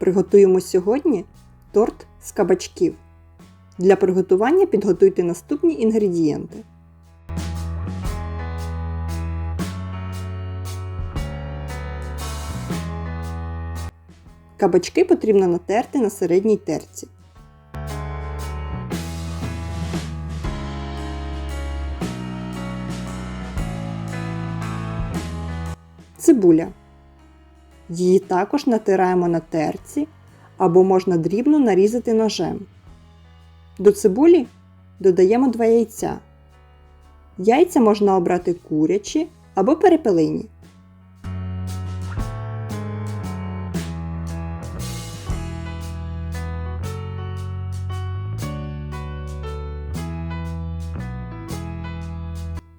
Приготуємо сьогодні торт з кабачків. Для приготування підготуйте наступні інгредієнти. Кабачки потрібно натерти на середній терці. Цибуля. Її також натираємо на терці або можна дрібно нарізати ножем. До цибулі додаємо 2 яйця. Яйця можна обрати курячі або перепелині.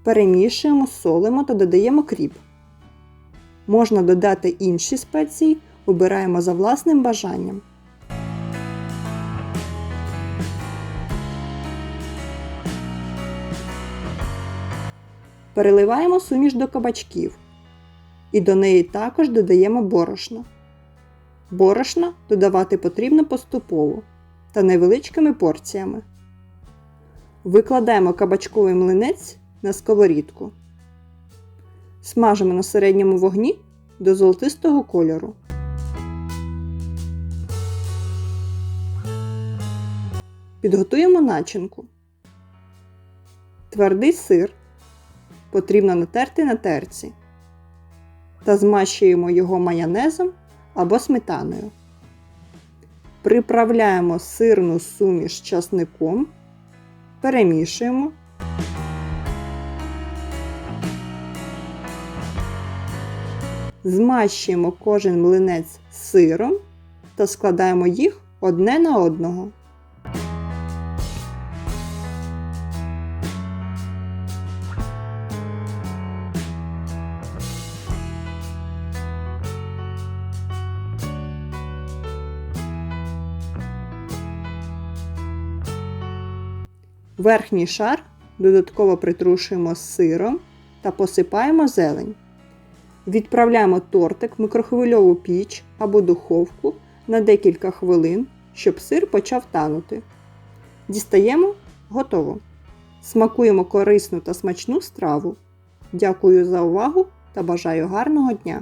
Перемішуємо, солимо та додаємо кріп. Можна додати інші спеції, обираємо за власним бажанням. Переливаємо суміш до кабачків. І до неї також додаємо борошно. Борошно додавати потрібно поступово та невеличкими порціями. Викладаємо кабачковий млинець на сковорідку. Смажимо на середньому вогні до золотистого кольору. Підготуємо начинку. Твердий сир потрібно натерти на терці та змащуємо його майонезом або сметаною. Приправляємо сирну суміш часником, перемішуємо. Змащуємо кожен млинець сиром та складаємо їх одне на одного. Верхній шар додатково притрушуємо сиром та посипаємо зелень. Відправляємо тортик в микрохвильову піч або духовку на декілька хвилин, щоб сир почав танути. Дістаємо готово. Смакуємо корисну та смачну страву. Дякую за увагу та бажаю гарного дня!